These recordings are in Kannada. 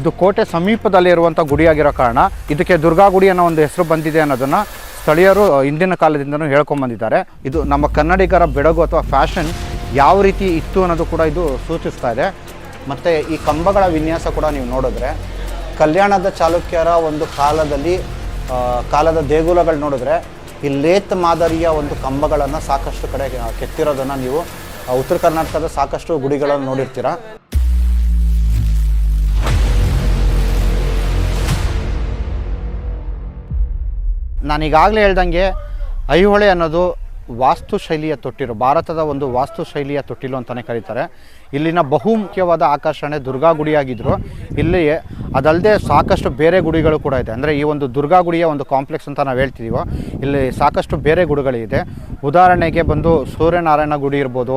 ಇದು ಕೋಟೆ ಸಮೀಪದಲ್ಲಿರುವಂಥ ಗುಡಿಯಾಗಿರೋ ಕಾರಣ ಇದಕ್ಕೆ ದುರ್ಗಾ ಗುಡಿ ಅನ್ನೋ ಒಂದು ಹೆಸರು ಬಂದಿದೆ ಅನ್ನೋದನ್ನು ಸ್ಥಳೀಯರು ಹಿಂದಿನ ಕಾಲದಿಂದನೂ ಹೇಳ್ಕೊಂಬಂದಿದ್ದಾರೆ ಇದು ನಮ್ಮ ಕನ್ನಡಿಗರ ಬೆಡಗು ಅಥವಾ ಫ್ಯಾಷನ್ ಯಾವ ರೀತಿ ಇತ್ತು ಅನ್ನೋದು ಕೂಡ ಇದು ಸೂಚಿಸ್ತಾ ಇದೆ. ಮತ್ತು ಈ ಕಂಬಗಳ ವಿನ್ಯಾಸ ಕೂಡ ನೀವು ನೋಡಿದ್ರೆ, ಕಲ್ಯಾಣದ ಚಾಲುಕ್ಯರ ಒಂದು ಕಾಲದಲ್ಲಿ ಕಾಲದ ದೇಗುಲಗಳು ನೋಡಿದ್ರೆ ಈ ಲೇತ್ ಮಾದರಿಯ ಒಂದು ಕಂಬಗಳನ್ನು ಸಾಕಷ್ಟು ಕಡೆ ಕೆತ್ತಿರೋದನ್ನು ನೀವು ಉತ್ತರ ಕರ್ನಾಟಕದ ಸಾಕಷ್ಟು ಗುಡಿಗಳನ್ನು ನೋಡಿರ್ತೀರ. ನಾನೀಗಾಗಲೇ ಹೇಳ್ದಂಗೆ ಐಹೊಳೆ ಅನ್ನೋದು ವಾಸ್ತುಶೈಲಿಯ ತೊಟ್ಟಿಲು ಭಾರತದ ಒಂದು ವಾಸ್ತುಶೈಲಿಯ ತೊಟ್ಟಿಲು ಅಂತಲೇ ಕರೀತಾರೆ. ಇಲ್ಲಿನ ಬಹು ಮುಖ್ಯವಾದ ಆಕರ್ಷಣೆ ದುರ್ಗಾ ಗುಡಿಯಾಗಿದ್ದರು ಇಲ್ಲಿ ಅದಲ್ಲದೆ ಸಾಕಷ್ಟು ಬೇರೆ ಗುಡಿಗಳು ಕೂಡ ಇದೆ. ಅಂದರೆ ಈ ಒಂದು ದುರ್ಗಾ ಗುಡಿಯ ಒಂದು ಕಾಂಪ್ಲೆಕ್ಸ್ ಅಂತ ನಾವು ಹೇಳ್ತಿದ್ದೀವೋ ಇಲ್ಲಿ ಸಾಕಷ್ಟು ಬೇರೆ ಗುಡಿಗಳಿದೆ. ಉದಾಹರಣೆಗೆ ಬಂದು ಸೂರ್ಯನಾರಾಯಣ ಗುಡಿ ಇರ್ಬೋದು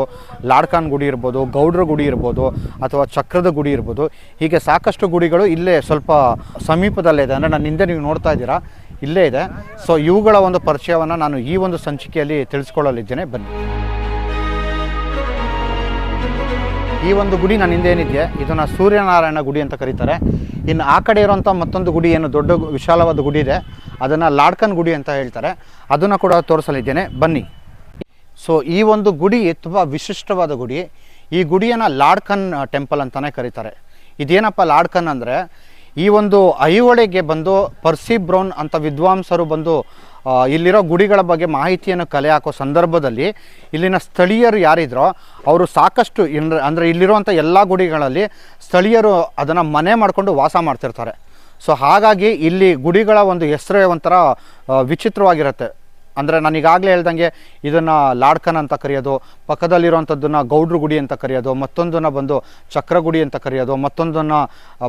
ಲಾಡ್ಕಾನ್ ಗುಡಿ ಇರ್ಬೋದು, ಗೌಡ್ರ ಗುಡಿ ಇರ್ಬೋದು, ಅಥವಾ ಚಕ್ರದ ಗುಡಿ ಇರ್ಬೋದು. ಹೀಗೆ ಸಾಕಷ್ಟು ಗುಡಿಗಳು ಇಲ್ಲೇ ಸ್ವಲ್ಪ ಸಮೀಪದಲ್ಲೇ ಇದೆ. ಅಂದರೆ ನಾನು ಹಿಂದೆ ನೀವು ನೋಡ್ತಾ ಇದ್ದೀರಾ ಇಲ್ಲೇ ಇದೆ. ಸೊ ಇವುಗಳ ಒಂದು ಪರಿಚಯವನ್ನು ನಾನು ಈ ಒಂದು ಸಂಚಿಕೆಯಲ್ಲಿ ತಿಳಿಸ್ಕೊಳ್ಳಲಿದ್ದೇನೆ. ಬನ್ನಿ. ಈ ಒಂದು ಗುಡಿ ನನ್ನ ಹಿಂದೆ ಏನಿದೆ ಇದನ್ನು ಸೂರ್ಯನಾರಾಯಣ ಗುಡಿ ಅಂತ ಕರೀತಾರೆ. ಇನ್ನು ಆ ಕಡೆ ಇರುವಂಥ ಮತ್ತೊಂದು ಗುಡಿ, ಏನು ದೊಡ್ಡ ವಿಶಾಲವಾದ ಗುಡಿ ಇದೆ. ಅದನ್ನು ಲಾಡ್ಕನ್ ಗುಡಿ ಅಂತ ಹೇಳ್ತಾರೆ. ಅದನ್ನು ಕೂಡ ತೋರಿಸಲಿದ್ದೇನೆ. ಬನ್ನಿ. ಸೊ ಈ ಒಂದು ಗುಡಿ ತುಂಬ ವಿಶಿಷ್ಟವಾದ ಗುಡಿ. ಈ ಗುಡಿಯನ್ನು ಲಾಡ್ಕನ್ ಟೆಂಪಲ್ ಅಂತಲೇ ಕರೀತಾರೆ. ಇದೇನಪ್ಪ ಲಾಡ್ಕನ್ ಅಂದರೆ ಈ ಒಂದು ಐಹೊಳೆಗೆ ಬಂದು ಪರ್ಸಿ ಬ್ರೌನ್ ಅಂತ ವಿದ್ವಾಂಸರು ಬಂದು ಇಲ್ಲಿರೋ ಗುಡಿಗಳ ಬಗ್ಗೆ ಮಾಹಿತಿಯನ್ನು ಕಲೆ ಹಾಕೋ ಸಂದರ್ಭದಲ್ಲಿ ಇಲ್ಲಿನ ಸ್ಥಳೀಯರು ಯಾರಿದ್ರೋ ಅವರು ಸಾಕಷ್ಟು ಇನ್- ಅಂದರೆ ಇಲ್ಲಿರುವಂಥ ಎಲ್ಲ ಗುಡಿಗಳಲ್ಲಿ ಸ್ಥಳೀಯರು ಅದನ್ನು ಮನೆ ಮಾಡಿಕೊಂಡು ವಾಸ ಮಾಡ್ತಿರ್ತಾರೆ. ಸೊ ಹಾಗಾಗಿ ಇಲ್ಲಿ ಗುಡಿಗಳ ಒಂದು ಹೆಸರೇ ಒಂಥರ ವಿಚಿತ್ರವಾಗಿರುತ್ತೆ. ಅಂದರೆ ನಾನು ಈಗಾಗಲೇ ಹೇಳ್ದಂಗೆ ಇದನ್ನು ಲಾಡ್ಕನ್ ಅಂತ ಕರೆಯೋದು ಪಕ್ಕದಲ್ಲಿರುವಂಥದ್ದನ್ನು ಗೌಡ್ರ ಗುಡಿ ಅಂತ ಕರೆಯೋದು, ಮತ್ತೊಂದನ್ನು ಬಂದು ಚಕ್ರ ಗುಡಿ ಅಂತ ಕರೆಯೋದು, ಮತ್ತೊಂದನ್ನು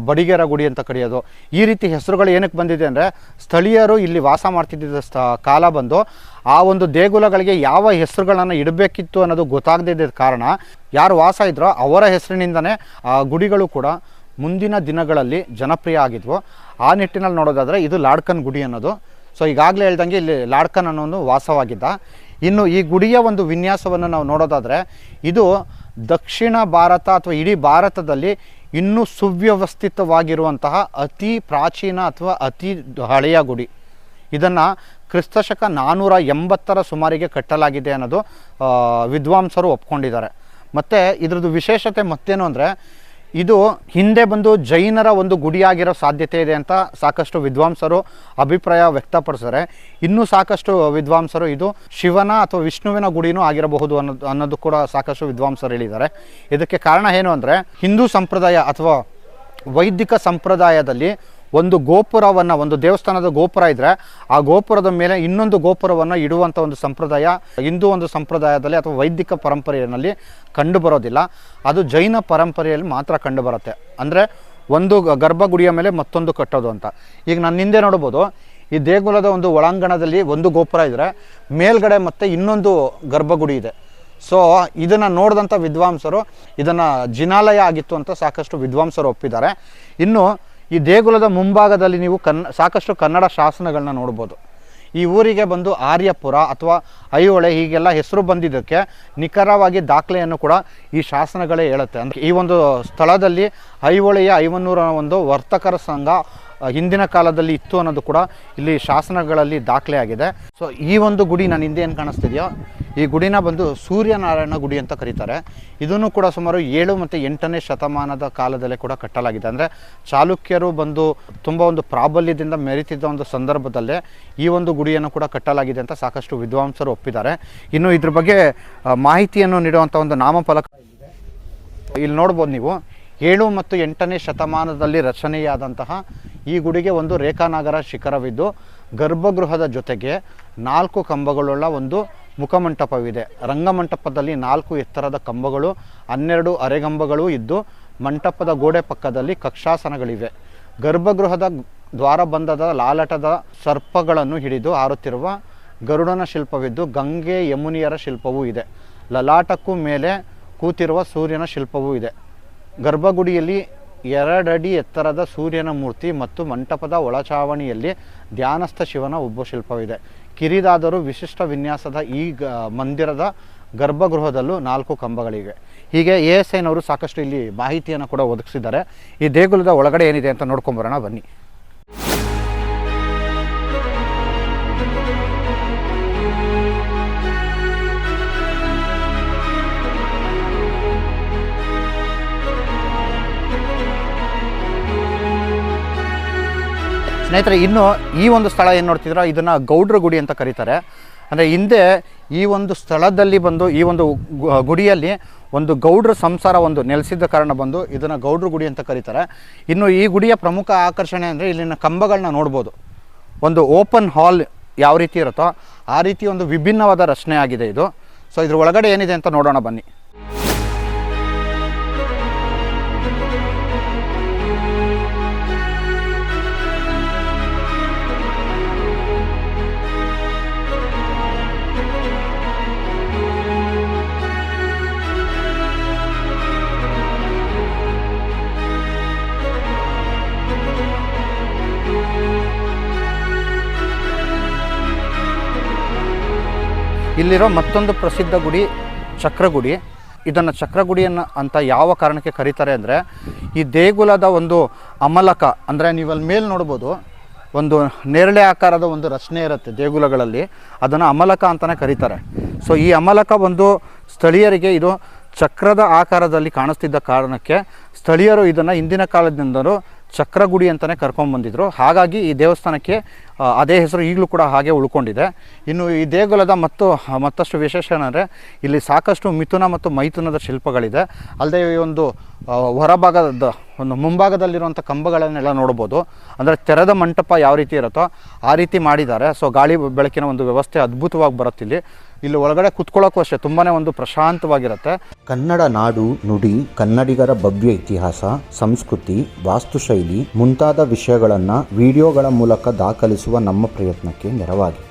ಬಡಿಗೆರ ಗುಡಿ ಅಂತ ಕರೆಯೋದು. ಈ ರೀತಿ ಹೆಸರುಗಳು ಏನಕ್ಕೆ ಬಂದಿದೆ ಅಂದರೆ ಸ್ಥಳೀಯರು ಇಲ್ಲಿ ವಾಸ ಮಾಡ್ತಿದ್ದ ಸ್ಥ, ಕಾಲ ಬಂದು ಆ ಒಂದು ದೇಗುಲಗಳಿಗೆ ಯಾವ ಹೆಸರುಗಳನ್ನು ಇಡಬೇಕಿತ್ತು ಅನ್ನೋದು ಗೊತ್ತಾಗದಿದ್ದ ಕಾರಣ ಯಾರು ವಾಸ ಇದ್ರೋ ಅವರ ಹೆಸರಿನಿಂದನೇ ಆ ಗುಡಿಗಳು ಕೂಡ ಮುಂದಿನ ದಿನಗಳಲ್ಲಿ ಜನಪ್ರಿಯ ಆಗಿದ್ವು. ಆ ನಿಟ್ಟಿನಲ್ಲಿ ನೋಡೋದಾದರೆ ಇದು ಲಾಡ್ಕನ್ ಗುಡಿ ಅನ್ನೋದು. ಸೊ ಈಗಾಗಲೇ ಹೇಳ್ದಂಗೆ ಇಲ್ಲಿ ಲಾಡ್ಕನ್ ಅನ್ನೋನು ವಾಸವಾಗಿದ್ದ. ಇನ್ನು ಈ ಗುಡಿಯ ಒಂದು ವಿನ್ಯಾಸವನ್ನು ನಾವು ನೋಡೋದಾದರೆ, ಇದು ದಕ್ಷಿಣ ಭಾರತ ಅಥವಾ ಇಡೀ ಭಾರತದಲ್ಲಿ ಇನ್ನೂ ಸುವ್ಯವಸ್ಥಿತವಾಗಿರುವಂತಹ ಅತಿ ಪ್ರಾಚೀನ ಅಥವಾ ಅತಿ ಹಳೆಯ ಗುಡಿ. ಇದನ್ನು ಕ್ರಿಸ್ತಶಕ ನಾನ್ನೂರ ಎಂಬತ್ತರ ಸುಮಾರಿಗೆ ಕಟ್ಟಲಾಗಿದೆ ಅನ್ನೋದು ವಿದ್ವಾಂಸರು ಒಪ್ಕೊಂಡಿದ್ದಾರೆ. ಮತ್ತು ಇದ್ರದ್ದು ವಿಶೇಷತೆ ಮತ್ತೇನು ಅಂದರೆ ಇದು ಹಿಂದೆ ಬಂದು ಜೈನರ ಒಂದು ಗುಡಿಯಾಗಿರೋ ಸಾಧ್ಯತೆ ಇದೆ ಅಂತ ಸಾಕಷ್ಟು ವಿದ್ವಾಂಸರು ಅಭಿಪ್ರಾಯ ವ್ಯಕ್ತಪಡಿಸಿದ್ರೆ ಇನ್ನೂ ಸಾಕಷ್ಟು ವಿದ್ವಾಂಸರು ಇದು ಶಿವನ ಅಥವಾ ವಿಷ್ಣುವಿನ ಗುಡಿನೂ ಆಗಿರಬಹುದು ಅನ್ನೋದು ಅನ್ನೋದು ಕೂಡ ಸಾಕಷ್ಟು ವಿದ್ವಾಂಸರು ಹೇಳಿದ್ದಾರೆ. ಇದಕ್ಕೆ ಕಾರಣ ಏನು ಅಂದರೆ ಹಿಂದೂ ಸಂಪ್ರದಾಯ ಅಥವಾ ವೈದಿಕ ಸಂಪ್ರದಾಯದಲ್ಲಿ ಒಂದು ಗೋಪುರವನ್ನು, ಒಂದು ದೇವಸ್ಥಾನದ ಗೋಪುರ ಇದ್ದರೆ ಆ ಗೋಪುರದ ಮೇಲೆ ಇನ್ನೊಂದು ಗೋಪುರವನ್ನು ಇಡುವಂಥ ಒಂದು ಸಂಪ್ರದಾಯ, ಹಿಂದೂ ಒಂದು ಸಂಪ್ರದಾಯದಲ್ಲಿ ಅಥವಾ ವೈದಿಕ ಪರಂಪರೆಯಲ್ಲಿ ಕಂಡು ಬರೋದಿಲ್ಲ ಅದು ಜೈನ ಪರಂಪರೆಯಲ್ಲಿ ಮಾತ್ರ ಕಂಡುಬರುತ್ತೆ. ಅಂದರೆ ಒಂದು ಗರ್ಭಗುಡಿಯ ಮೇಲೆ ಮತ್ತೊಂದು ಕಟ್ಟೋದು ಅಂತ. ಈಗ ನನ್ನ ಹಿಂದೆ ನೋಡ್ಬೋದು, ಈ ದೇಗುಲದ ಒಂದು ಒಳಾಂಗಣದಲ್ಲಿ ಒಂದು ಗೋಪುರ ಇದ್ದರೆ ಮೇಲ್ಗಡೆ ಮತ್ತೆ ಇನ್ನೊಂದು ಗರ್ಭಗುಡಿ ಇದೆ. ಸೊ ಇದನ್ನು ನೋಡಿದಂಥ ವಿದ್ವಾಂಸರು ಇದನ್ನು ಜಿನಾಲಯ ಆಗಿತ್ತು ಅಂತ ಸಾಕಷ್ಟು ವಿದ್ವಾಂಸರು ಒಪ್ಪಿದ್ದಾರೆ. ಇನ್ನು ಈ ದೇಗುಲದ ಮುಂಭಾಗದಲ್ಲಿ ನೀವು ಕನ್ನ, ಸಾಕಷ್ಟು ಕನ್ನಡ ಶಾಸನಗಳನ್ನ ನೋಡ್ಬೋದು. ಈ ಊರಿಗೆ ಬಂದು ಆರ್ಯಪುರ ಅಥವಾ ಐಹೊಳೆ ಹೀಗೆಲ್ಲ ಹೆಸರು ಬಂದಿದ್ದಕ್ಕೆ ನಿಖರವಾಗಿ ದಾಖಲೆಯನ್ನು ಕೂಡ ಈ ಶಾಸನಗಳೇ ಹೇಳುತ್ತೆ. ಅಂದರೆ ಈ ಒಂದು ಸ್ಥಳದಲ್ಲಿ ಐಹೊಳೆಯ ಐವನ್ನೂರ ಒಂದು ವರ್ತಕರ ಸಂಘ ಹಿಂದಿನ ಕಾಲದಲ್ಲಿ ಇತ್ತು ಅನ್ನೋದು ಕೂಡ ಇಲ್ಲಿ ಶಾಸನಗಳಲ್ಲಿ ದಾಖಲೆ ಆಗಿದೆ ಸೊ ಈ ಒಂದು ಗುಡಿ ನಾನು ಹಿಂದೆ ಏನು ಕಾಣಿಸ್ತಿದೆಯೋ ಈ ಗುಡಿನ ಬಂದು ಸೂರ್ಯನಾರಾಯಣ ಗುಡಿ ಅಂತ ಕರೀತಾರೆ. ಇದನ್ನು ಕೂಡ ಸುಮಾರು ಏಳು ಮತ್ತು ಎಂಟನೇ ಶತಮಾನದ ಕಾಲದಲ್ಲೇ ಕೂಡ ಕಟ್ಟಲಾಗಿದೆ. ಅಂದರೆ ಚಾಲುಕ್ಯರು ಬಂದು ತುಂಬ ಒಂದು ಪ್ರಾಬಲ್ಯದಿಂದ ಮೆರಿತಿದ್ದ ಒಂದು ಸಂದರ್ಭದಲ್ಲೇ ಈ ಒಂದು ಗುಡಿಯನ್ನು ಕೂಡ ಕಟ್ಟಲಾಗಿದೆ ಅಂತ ಸಾಕಷ್ಟು ವಿದ್ವಾಂಸರು ಒಪ್ಪಿದ್ದಾರೆ. ಇನ್ನು ಇದ್ರ ಬಗ್ಗೆ ಮಾಹಿತಿಯನ್ನು ನೀಡುವಂಥ ಒಂದು ನಾಮಫಲಕ ಇಲ್ಲಿ ನೋಡ್ಬೋದು ನೀವು. ಏಳು ಮತ್ತು ಎಂಟನೇ ಶತಮಾನದಲ್ಲಿ ರಚನೆಯಾದಂತಹ ಈ ಗುಡಿಗೆ ಒಂದು ರೇಖಾನಾಗರ ಶಿಖರವಿದ್ದು ಗರ್ಭಗೃಹದ ಜೊತೆಗೆ ನಾಲ್ಕು ಕಂಬಗಳುಳ್ಳ ಒಂದು ಮುಖಮಂಟಪವಿದೆ. ರಂಗಮಂಟಪದಲ್ಲಿ ನಾಲ್ಕು ಎತ್ತರದ ಕಂಬಗಳು, ಹನ್ನೆರಡು ಅರೆಗಂಬಗಳು ಇದ್ದು ಮಂಟಪದ ಗೋಡೆ ಪಕ್ಕದಲ್ಲಿ ಕಕ್ಷಾಸನಗಳಿವೆ. ಗರ್ಭಗೃಹದ ದ್ವಾರಬಂಧದ ಲಾಲಟದ ಸರ್ಪಗಳನ್ನು ಹಿಡಿದು ಹಾರುತ್ತಿರುವ ಗರುಡನ ಶಿಲ್ಪವಿದ್ದು ಗಂಗೆ ಯಮುನಿಯರ ಶಿಲ್ಪವೂ ಇದೆ. ಲಲಾಟಕ್ಕೂ ಮೇಲೆ ಕೂತಿರುವ ಸೂರ್ಯನ ಶಿಲ್ಪವೂ ಇದೆ. ಗರ್ಭಗುಡಿಯಲ್ಲಿ ಎರಡಡಿ ಎತ್ತರದ ಸೂರ್ಯನ ಮೂರ್ತಿ ಮತ್ತು ಮಂಟಪದ ಒಳಚಾವಣಿಯಲ್ಲಿ ಧ್ಯಾನಸ್ಥ ಶಿವನ ಉಬ್ಬು ಶಿಲ್ಪವಿದೆ. ಕಿರಿದಾದರೂ ವಿಶಿಷ್ಟ ವಿನ್ಯಾಸದ ಈ ಮಂದಿರದ ಗರ್ಭಗೃಹದಲ್ಲೂ ನಾಲ್ಕು ಕಂಬಗಳಿವೆ. ಹೀಗೆ ಎ ಎಸ್ ಐನವರು ಸಾಕಷ್ಟು ಇಲ್ಲಿ ಮಾಹಿತಿಯನ್ನು ಕೂಡ ಒದಗಿಸಿದ್ದಾರೆ. ಈ ದೇಗುಲದ ಒಳಗಡೆ ಏನಿದೆ ಅಂತ ನೋಡ್ಕೊಂಬರೋಣ ಬನ್ನಿ. ಸ್ನೇಹಿತರೆ, ಇನ್ನು ಈ ಒಂದು ಸ್ಥಳ ಏನು ನೋಡ್ತಿದ್ರೋ, ಇದನ್ನು ಗೌಡ್ರ ಗುಡಿ ಅಂತ ಕರೀತಾರೆ. ಅಂದರೆ ಹಿಂದೆ ಈ ಒಂದು ಸ್ಥಳದಲ್ಲಿ ಬಂದು, ಈ ಒಂದು ಗುಡಿಯಲ್ಲಿ ಒಂದು ಗೌಡ್ರ ಸಂಸಾರ ಒಂದು ನೆಲೆಸಿದ್ದ ಕಾರಣ ಬಂದು ಇದನ್ನು ಗೌಡ್ರ ಗುಡಿ ಅಂತ ಕರೀತಾರೆ. ಇನ್ನು ಈ ಗುಡಿಯ ಪ್ರಮುಖ ಆಕರ್ಷಣೆ ಅಂದರೆ ಇಲ್ಲಿನ ಕಂಬಗಳನ್ನ ನೋಡ್ಬೋದು. ಒಂದು ಓಪನ್ ಹಾಲ್ ಯಾವ ರೀತಿ ಇರುತ್ತೋ, ಆ ರೀತಿ ಒಂದು ವಿಭಿನ್ನವಾದ ರಚನೆ ಆಗಿದೆ ಇದು. ಸೊ ಇದ್ರ ಒಳಗಡೆ ಏನಿದೆ ಅಂತ ನೋಡೋಣ ಬನ್ನಿ. ಇಲ್ಲಿರೋ ಮತ್ತೊಂದು ಪ್ರಸಿದ್ಧ ಗುಡಿ ಚಕ್ರಗುಡಿ. ಇದನ್ನು ಚಕ್ರಗುಡಿಯನ್ನು ಅಂತ ಯಾವ ಕಾರಣಕ್ಕೆ ಕರೀತಾರೆ ಅಂದರೆ, ಈ ದೇಗುಲದ ಒಂದು ಅಮಲಕ, ಅಂದರೆ ನೀವು ಅಲ್ಲಿ ಮೇಲೆ ನೋಡ್ಬೋದು, ಒಂದು ನೇರಳೆ ಆಕಾರದ ಒಂದು ರಚನೆ ಇರುತ್ತೆ ದೇಗುಲಗಳಲ್ಲಿ, ಅದನ್ನು ಅಮಲಕ ಅಂತಲೇ ಕರೀತಾರೆ. ಸೊ ಈ ಅಮಲಕ ಒಂದು ಸ್ಥಳೀಯರಿಗೆ ಇದು ಚಕ್ರದ ಆಕಾರದಲ್ಲಿ ಕಾಣಿಸ್ತಿದ್ದ ಕಾರಣಕ್ಕೆ ಸ್ಥಳೀಯರು ಇದನ್ನು ಹಿಂದಿನ ಕಾಲದಿಂದಲೂ ಚಕ್ರಗುಡಿ ಅಂತಲೇ ಕರ್ಕೊಂಡ್ಬಂದಿದ್ರು ಹಾಗಾಗಿ ಈ ದೇವಸ್ಥಾನಕ್ಕೆ ಅದೇ ಹೆಸರು ಈಗಲೂ ಕೂಡ ಹಾಗೆ ಉಳ್ಕೊಂಡಿದೆ. ಇನ್ನು ಈ ದೇಗುಲದ ಮತ್ತು ಮತ್ತಷ್ಟು ವಿಶೇಷ ಏನಂದರೆ, ಇಲ್ಲಿ ಸಾಕಷ್ಟು ಮಿಥುನ ಮತ್ತು ಮೈಥುನದ ಶಿಲ್ಪಗಳಿದೆ. ಅಲ್ಲದೆ ಈ ಒಂದು ಹೊರಭಾಗದ, ಒಂದು ಮುಂಭಾಗದಲ್ಲಿರುವಂಥ ಕಂಬಗಳನ್ನೆಲ್ಲ ನೋಡ್ಬೋದು. ಅಂದರೆ ತೆರೆದ ಮಂಟಪ ಯಾವ ರೀತಿ ಇರುತ್ತೋ ಆ ರೀತಿ ಮಾಡಿದ್ದಾರೆ. ಸೊ ಗಾಳಿ ಬೆಳಕಿನ ಒಂದು ವ್ಯವಸ್ಥೆ ಅದ್ಭುತವಾಗಿ ಬರುತ್ತೆ ಇಲ್ಲಿ. ಒಳಗಡೆ ಕುತ್ಕೊಳ್ಳೋಕ್ಕೂ ಅಷ್ಟೇ ತುಂಬಾ ಒಂದು ಪ್ರಶಾಂತವಾಗಿರುತ್ತೆ. ಕನ್ನಡ ನಾಡು ನುಡಿ, ಕನ್ನಡಿಗರ ಭವ್ಯ ಇತಿಹಾಸ, ಸಂಸ್ಕೃತಿ, ವಾಸ್ತುಶೈಲಿ ಮುಂತಾದ ವಿಷಯಗಳನ್ನು ವಿಡಿಯೋಗಳ ಮೂಲಕ ನಮ್ಮ ಪ್ರಯತ್ನಕ್ಕೆ ನೆರವಾಗಿ.